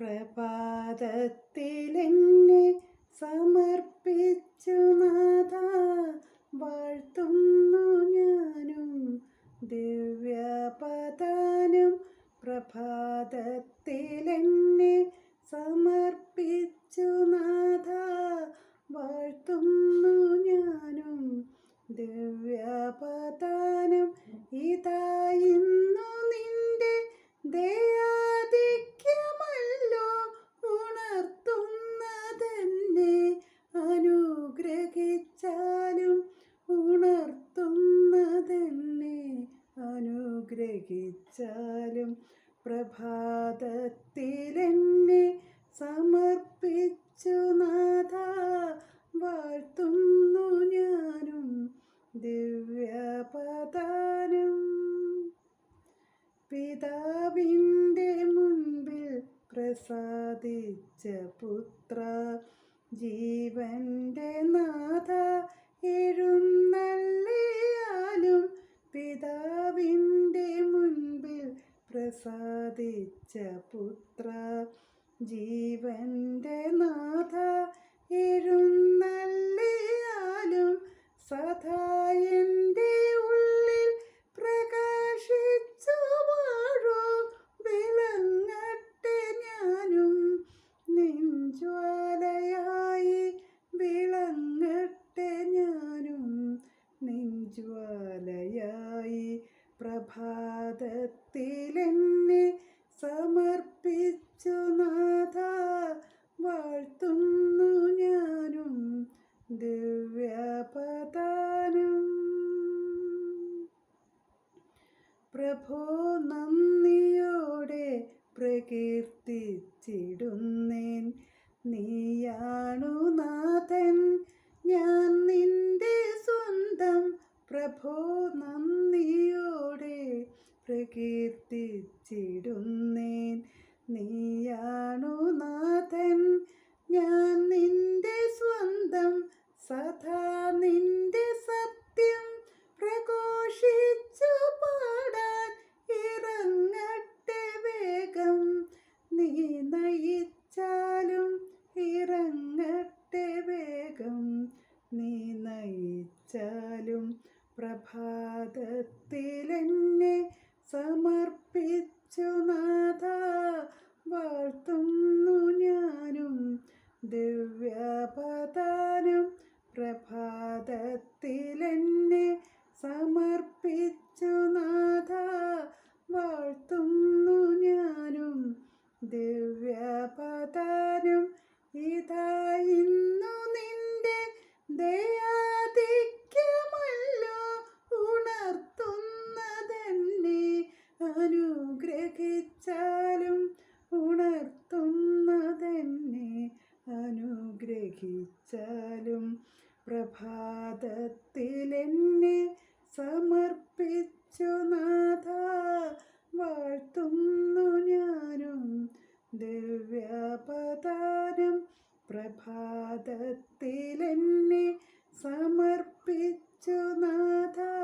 പ്രഭാതത്തിലെന്നെ സമർപ്പിച്ചു നാഥ വാഴ്ത്തുന്നു ഞാനും. ദിവ്യപദാനം പ്രഭാതത്തിലെന്നെ സമർപ്പിച്ചു നാഥ വാഴ്ത്തുന്നു അനുഗ്രഹിച്ചാലും പ്രഭാതത്തിലെന്നെ സമർപ്പിച്ചു നാഥ. വാഴ്ത്തുന്നു ഞാനും ദിവ്യപദാനം. പിതാവിന്റെ മുൻപിൽ പ്രസാദിച്ച പുത്ര ജീവന്റെ പിതാവിന്റെ മുൻപിൽ പ്രസാദിച്ച പുത്ര ജീവന്റെ നാഥ പ്രഭാതത്തിലെന്നെ സമർപ്പിച്ചു നാഥ. വാഴ്ത്തുന്നു ഞാനും ദിവ്യപദാനം. പ്രഭോ നന്ദിയോടെ പ്രകീർത്തിച്ചിടുന്നേൻ. നീയാണു നാഥൻ ഞാൻ നിന്റെ സ്വന്തം. പ്രഭോ നന്ദിയോടെ പ്രകീർത്തിച്ചിടുന്നേൻ നീയാണു നാഥൻ? ഞാൻ നിന്റെ സ്വന്തം സദാ നിന്റെ സത്യം പ്രഘോഷിച്ചു അനുഗ്രഹിച്ചാലും പ്രഭാതത്തിലെന്നെ സമർപ്പിച്ചു നാഥ. വാഴ്ത്തുന്നു ഞാനും ദിവ്യപദാനം. പ്രഭാതത്തിലെന്നെ സമർപ്പിച്ചു നാഥ.